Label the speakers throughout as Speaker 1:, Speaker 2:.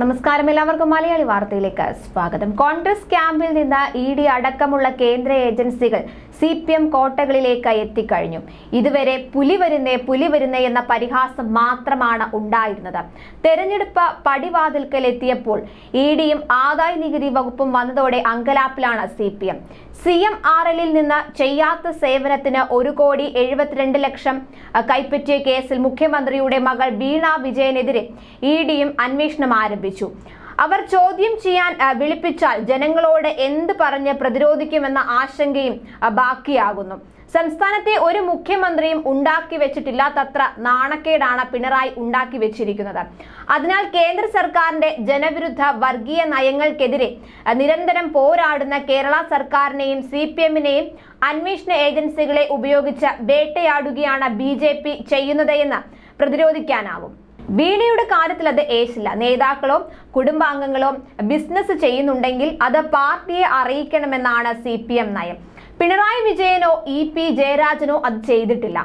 Speaker 1: നമസ്കാരം എല്ലാവർക്കും മലയാളി വാർത്തയിലേക്ക് സ്വാഗതം. കോൺഗ്രസ് ക്യാമ്പിൽ നിന്ന് ഇ ഡി അടക്കമുള്ള കേന്ദ്ര ഏജൻസികൾ സി പി എം കോട്ടകളിലേക്ക് എത്തിക്കഴിഞ്ഞു. ഇതുവരെ പുലി വരുന്നേ പുലി വരുന്നേ എന്ന പരിഹാസം മാത്രമാണ് ഉണ്ടായിരുന്നത്. തെരഞ്ഞെടുപ്പ് പടിവാതിൽക്കൽ എത്തിയപ്പോൾ ഇ ഡിയും ആദായ നികുതി വകുപ്പും വന്നതോടെ അങ്കലാപ്പിലാണ് C P M. C M R എല്ലിൽ നിന്ന് ചെയ്യാത്ത സേവനത്തിന് ഒരു കോടി എഴുപത്തിരണ്ട് ലക്ഷം കൈപ്പറ്റിയ കേസിൽ മുഖ്യമന്ത്രിയുടെ മകൾ വീണ വിജയനെതിരെ ഇ ഡിയും അന്വേഷണം ആരംഭിച്ചു. അവർ ചോദ്യം ചെയ്യാൻ വിളിപ്പിച്ചാൽ ജനങ്ങളോട് എന്ത് പറഞ്ഞ് പ്രതിരോധിക്കുമെന്ന ആശങ്കയും ബാക്കിയാകുന്നു. സംസ്ഥാനത്തെ ഒരു മുഖ്യമന്ത്രിയും ഉണ്ടാക്കി വെച്ചിട്ടില്ലാത്തത്ര നാണക്കേടാണ് പിണറായി ഉണ്ടാക്കി വെച്ചിരിക്കുന്നത്. അതിനാൽ കേന്ദ്ര സർക്കാരിന്റെ ജനവിരുദ്ധ വർഗീയ നയങ്ങൾക്കെതിരെ നിരന്തരം പോരാടുന്ന കേരള സർക്കാരിനെയും സി പി എമ്മിനെയും അന്വേഷണ ഏജൻസികളെ ഉപയോഗിച്ച് വേട്ടയാടുകയാണ് ബി ജെ പി ചെയ്യുന്നത് എന്ന് പ്രതിരോധിക്കാനാവും. വീണയുടെ കാര്യത്തിൽ അത് ഏശില്ല. നേതാക്കളോ കുടുംബാംഗങ്ങളോ ബിസിനസ് ചെയ്യുന്നുണ്ടെങ്കിൽ അത് പാർട്ടിയെ അറിയിക്കണമെന്നാണ് സി പി എം നയം. പിണറായി വിജയനോ ഇ പി ജയരാജനോ അത് ചെയ്തിട്ടില്ല.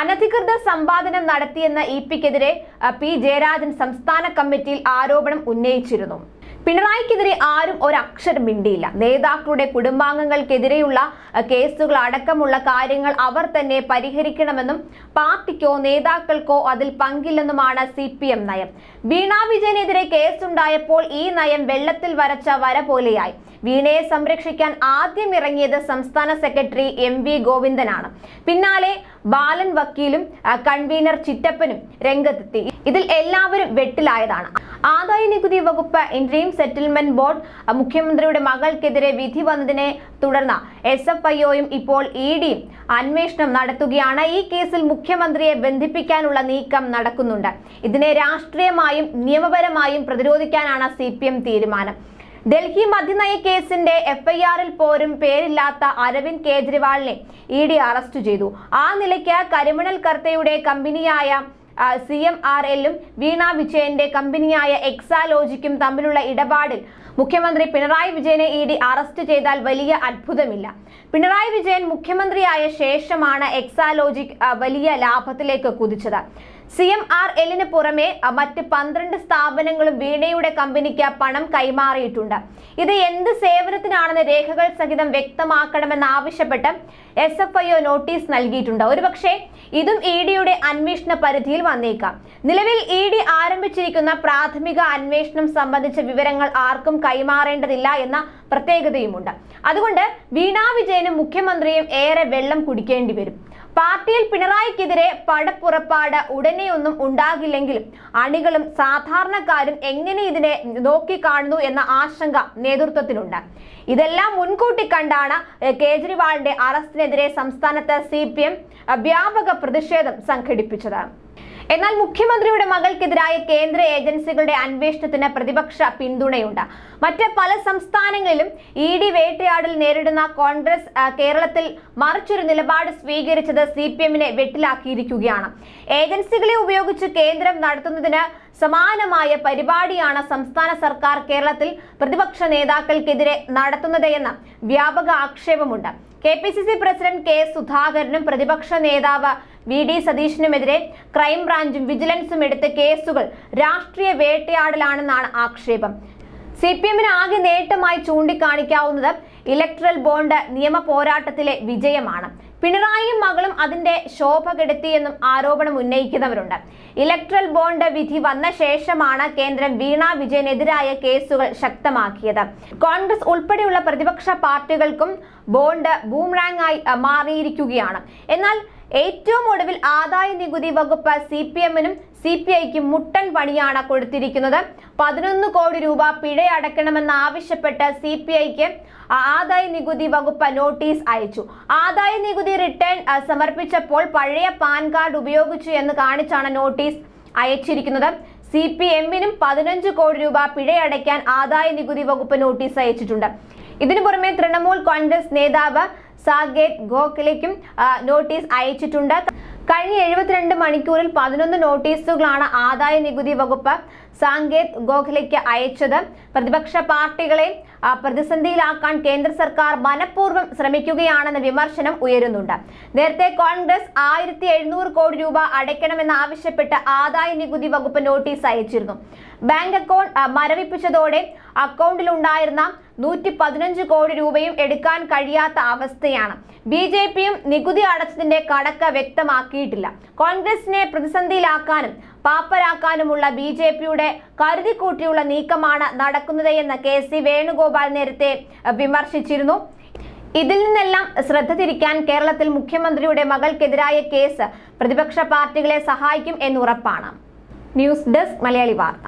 Speaker 1: അനധികൃത സമ്പാദനം നടത്തിയെന്ന ഇ പിക്കെതിരെ പി ജയരാജൻ സംസ്ഥാന കമ്മിറ്റിയിൽ ആരോപണം ഉന്നയിച്ചിരുന്നു. പിണറായിക്കെതിരെ ആരും ഒരക്ഷരം മിണ്ടിയില്ല. നേതാക്കളുടെ കുടുംബാംഗങ്ങൾക്കെതിരെയുള്ള കേസുകൾ അടക്കമുള്ള കാര്യങ്ങൾ അവർ തന്നെ പരിഹരിക്കണമെന്നും പാർട്ടിക്കോ നേതാക്കൾക്കോ അതിൽ പങ്കില്ലെന്നുമാണ് സി പി എം നയം. വീണ വിജയനെതിരെ കേസുണ്ടായപ്പോൾ ഈ നയം വെള്ളത്തിൽ വരച്ച വര പോലെയായി. വീണയെ സംരക്ഷിക്കാൻ ആദ്യം ഇറങ്ങിയത് സംസ്ഥാന സെക്രട്ടറി എം വി ഗോവിന്ദനാണ്. പിന്നാലെ ബാലൻ വക്കീലും കൺവീനർ ചിറ്റപ്പനും രംഗത്തെത്തി. ഇതിൽ എല്ലാവരും വെട്ടിലായതാണ്. ആദായ നികുതി വകുപ്പ് ഇൻട്രീം സെറ്റിൽമെന്റ് ബോർഡ് മുഖ്യമന്ത്രിയുടെ മകൾക്കെതിരെ വിധി വന്നതിനെ തുടർന്ന് എസ് എഫ് ഐഒയും ഇപ്പോൾ ഇ ഡിയും അന്വേഷണം നടത്തുകയാണ്. ഈ കേസിൽ മുഖ്യമന്ത്രിയെ ബന്ധിപ്പിക്കാനുള്ള നീക്കം നടക്കുന്നുണ്ട്. ഇതിനെ രാഷ്ട്രീയമായും നിയമപരമായും പ്രതിരോധിക്കാനാണ് സി തീരുമാനം. ഡൽഹി മദ്യനയ കേസിന്റെ എഫ്ഐആറിൽ പോലും പേരില്ലാത്ത അരവിന്ദ് കേജ്രിവാളിനെ ഇ ഡി അറസ്റ്റ് ചെയ്തു. ആ നിലയ്ക്ക് കരിമണൽ കർത്തയുടെ കമ്പനിയായ സി എം ആർ എല്ലും വീണ വിജയന്റെ കമ്പനിയായ എക്സാലോജിക്കും തമ്മിലുള്ള ഇടപാടിൽ മുഖ്യമന്ത്രി പിണറായി വിജയനെ ഇ ഡി അറസ്റ്റ് ചെയ്താൽ വലിയ അത്ഭുതമില്ല. പിണറായി വിജയൻ മുഖ്യമന്ത്രിയായ ശേഷമാണ് എക്സാലോജിക് വലിയ ലാഭത്തിലേക്ക് കുതിച്ചത്. സി എം ആർ എല്ലിന് പുറമെ മറ്റ് പന്ത്രണ്ട് സ്ഥാപനങ്ങളും വീണയുടെ കമ്പനിക്ക് പണം കൈമാറിയിട്ടുണ്ട്. ഇത് എന്ത് സേവനത്തിനാണെന്ന് രേഖകൾ സഹിതം വ്യക്തമാക്കണമെന്നാവശ്യപ്പെട്ട് S F I O notice നൽകിയിട്ടുണ്ട്. ഒരുപക്ഷെ ഇതും ഇ ഡിയുടെ അന്വേഷണ പരിധിയിൽ വന്നേക്കാം. നിലവിൽ ഇ ഡി ആരംഭിച്ചിരിക്കുന്ന പ്രാഥമിക അന്വേഷണം സംബന്ധിച്ച വിവരങ്ങൾ ആർക്കും കൈമാറേണ്ടതില്ല എന്ന പ്രത്യേകതയുമുണ്ട്. അതുകൊണ്ട് വീണാ വിജയനും മുഖ്യമന്ത്രിയും ഏറെ വെള്ളം കുടിക്കേണ്ടി വരും. പാർട്ടിയിൽ പിണറായിക്കെതിരെ പടപ്പുറപ്പാട് ഉടനെയൊന്നും ഉണ്ടാകില്ലെങ്കിലും അണികളും സാധാരണക്കാരും എങ്ങനെ ഇതിനെ നോക്കിക്കാണുന്നു എന്ന ആശങ്ക നേതൃത്വത്തിനുണ്ട് ഇതെല്ലാം മുൻകൂട്ടി കണ്ടാണ് കേജ്രിവാളിന്റെ അറസ്റ്റിനെതിരെ സംസ്ഥാനത്ത് സി വ്യാപക പ്രതിഷേധം സംഘടിപ്പിച്ചത്. എന്നാൽ മുഖ്യമന്ത്രിയുടെ മകൾക്കെതിരായ കേന്ദ്ര ഏജൻസികളുടെ അന്വേഷണത്തിന് പ്രതിപക്ഷ പിന്തുണയുണ്ട്. മറ്റ് പല സംസ്ഥാനങ്ങളിലും ഇ ഡി വേട്ടയാടൽ നേരിടുന്ന കോൺഗ്രസ് കേരളത്തിൽ മറിച്ചൊരു നിലപാട് സ്വീകരിച്ചത് സി പി എമ്മിനെ വെട്ടിലാക്കിയിരിക്കുകയാണ്. ഏജൻസികളെ ഉപയോഗിച്ച് കേന്ദ്രം നടത്തുന്നതിന് സമാനമായ പരിപാടിയാണ് സംസ്ഥാന സർക്കാർ കേരളത്തിൽ പ്രതിപക്ഷ നേതാക്കൾക്കെതിരെ നടത്തുന്നത് എന്ന വ്യാപക ആക്ഷേപമുണ്ട്. K P C C president K സുധാകരനും പ്രതിപക്ഷ നേതാവ് വി ഡി സതീശനുമെതിരെ ക്രൈംബ്രാഞ്ചും വിജിലൻസും എടുത്ത കേസുകൾ രാഷ്ട്രീയ വേട്ടയാടലാണെന്നാണ് ആക്ഷേപം. സി പി എമ്മിന് ആകെ നേട്ടമായി ചൂണ്ടിക്കാണിക്കാവുന്നത് ഇലക്ട്രൽ ബോണ്ട് നിയമ പോരാട്ടത്തിലെ വിജയമാണ്. പിണറായിയും മകളും അതിന്റെ ശോഭ കെടുത്തിയെന്നും ആരോപണം ഉന്നയിക്കുന്നവരുണ്ട്. ഇലക്ട്രൽ ബോണ്ട് വിധി വന്ന ശേഷമാണ് കേന്ദ്രം വീണ വിജയനെതിരായ കേസുകൾ ശക്തമാക്കിയത്. കോൺഗ്രസ് ഉൾപ്പെടെയുള്ള പ്രതിപക്ഷ പാർട്ടികൾക്കും ബോണ്ട് ബൂംറാങ് ആയി മാറിയിരിക്കുകയാണ്. എന്നാൽ ഏറ്റവും ഒടുവിൽ ആദായ നികുതി വകുപ്പ് സി പി എമ്മിനും സി പി ഐക്കും മുട്ടൻ പണിയാണ് കൊടുത്തിരിക്കുന്നത്. പതിനൊന്ന് കോടി രൂപ പിഴ അടയ്ക്കണമെന്നാവശ്യപ്പെട്ട് സി പി ഐക്ക് ആദായ നികുതി വകുപ്പ് നോട്ടീസ് അയച്ചു. ആദായ നികുതി റിട്ടേൺ സമർപ്പിച്ചപ്പോൾ പഴയ പാൻ കാർഡ് ഉപയോഗിച്ചു എന്ന് കാണിച്ചാണ് നോട്ടീസ് അയച്ചിരിക്കുന്നത്. സി പി എമ്മിനും പതിനഞ്ച് കോടി രൂപ പിഴയടയ്ക്കാൻ ആദായ നികുതി വകുപ്പ് നോട്ടീസ് അയച്ചിട്ടുണ്ട്. ഇതിനു പുറമെ തൃണമൂൽ കോൺഗ്രസ് നേതാവ് സാഗേത് ഗോഖലെക്കും നോട്ടീസ് അയച്ചിട്ടുണ്ട്. കഴിഞ്ഞ എഴുപത്തിരണ്ട് മണിക്കൂറിൽ പതിനൊന്ന് നോട്ടീസുകളാണ് ആദായ നികുതി വകുപ്പ് സാങ്കേത് ഗോഖലെക്ക് അയച്ചത്. പ്രതിപക്ഷ പാർട്ടികളെ പ്രതിസന്ധിയിലാക്കാൻ കേന്ദ്ര സർക്കാർ മനഃപൂർവം ശ്രമിക്കുകയാണെന്ന വിമർശനം ഉയരുന്നുണ്ട്. നേരത്തെ കോൺഗ്രസ് ആയിരത്തി എഴുന്നൂറ് കോടി രൂപ അടയ്ക്കണമെന്ന് ആവശ്യപ്പെട്ട് ആദായ നികുതി വകുപ്പ് നോട്ടീസ് അയച്ചിരുന്നു. ബാങ്ക് അക്കൗണ്ട് മരവിപ്പിച്ചതോടെ അക്കൗണ്ടിലുണ്ടായിരുന്ന നൂറ്റി പതിനഞ്ച് കോടി രൂപയും എടുക്കാൻ കഴിയാത്ത അവസ്ഥയാണ്. ബി ജെ പിയും നികുതി അടച്ചതിന്റെ കടക്ക വ്യക്തമാക്കിയിട്ടില്ല. കോൺഗ്രസിനെ പ്രതിസന്ധിയിലാക്കാനും പാപ്പരാക്കാനുമുള്ള ബി ജെ പിയുടെ കരുതിക്കൂട്ടിയുള്ള നീക്കമാണ് നടക്കുന്നത് എന്ന് കെ സി വേണുഗോപാൽ നേരത്തെ വിമർശിച്ചിരുന്നു. ഇതിൽ നിന്നെല്ലാം ശ്രദ്ധ തിരിക്കാൻ കേരളത്തിൽ മുഖ്യമന്ത്രിയുടെ മകൾക്കെതിരായ കേസ് പ്രതിപക്ഷ പാർട്ടികളെ സഹായിക്കും എന്നുറപ്പാണ്. ന്യൂസ് ഡെസ്ക് മലയാളി വാർത്ത.